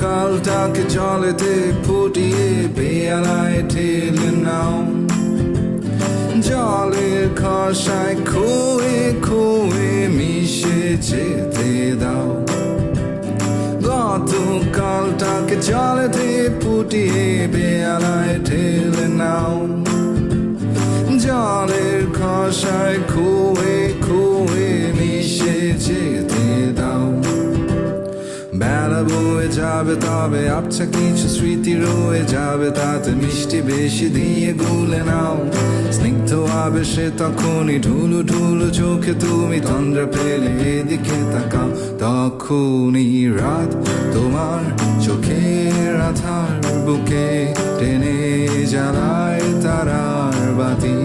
কালটাকে জলেতে ফুটিয়ে বেয়ালায় ঠেলে নাও। জলের খসায় খুয়ে খুয়ে মিশে যেতে দাও। গতকালটাকে জলেতে ফুটিয়ে বেয়ালায় ঠেলে নাও। জলের খসায় খুয়ে বেলা বয়ে যাবে, তবে আবছা কিছু স্মৃতি রয়ে যাবে, তাতে মিষ্টি বেশি দিয়ে গুলে নাও। স্নিগ্ধ আবেশে তখনই ঢুলু ঢুলু চোখে তুমি তন্দ্রা পেলে এদিকে তাকাও। তখনই রাত তোমার চোখের আধার বুকে টেনে জ্বালায় তারার বাতি।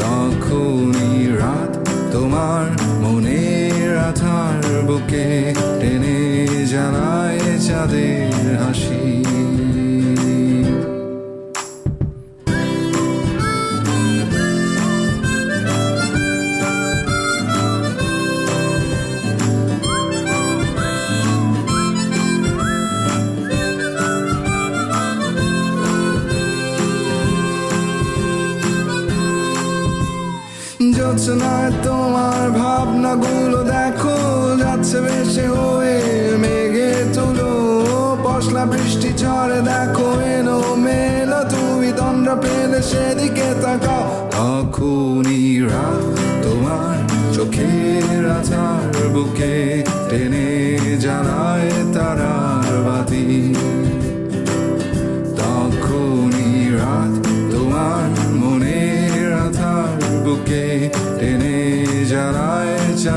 তখনই রাত তোমার মনের আধার বুকে টেনে জানায় চাঁদের হাসি। যোচনায় তোমার ভাবনাগুলো দেখো, যাচ্ছে বেশি হয়ে মেঘে তুলো। পশলা বৃষ্টি ঝড়ে দেখো এলো মেলো, তুমি দণ্ড পেলে সেদিকে তাকাও। তখনই রাত তোমার চোখের আধার বুকে টেনে জ্বালায় তারার বাতি।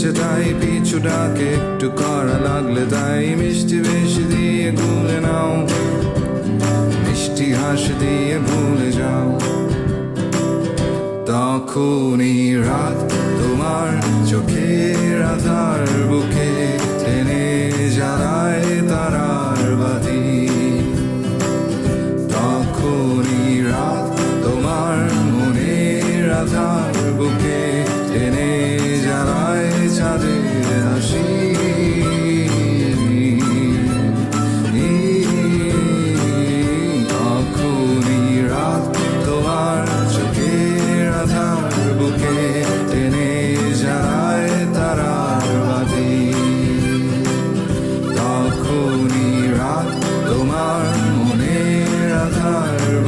যাচ্ছে তাই পিছু ডাকে, একটু করা লাগলে তাই মিষ্টি বেশি দিয়ে গুলে নাও। মিষ্টি হাসি দিয়ে ভুলে যাও। তখনই রাত তোমার চোখের আধার বুকে টেনে জ্বালায় তারার বাতি। তখনই রাত তোমার মনের আধার বুকে টেনে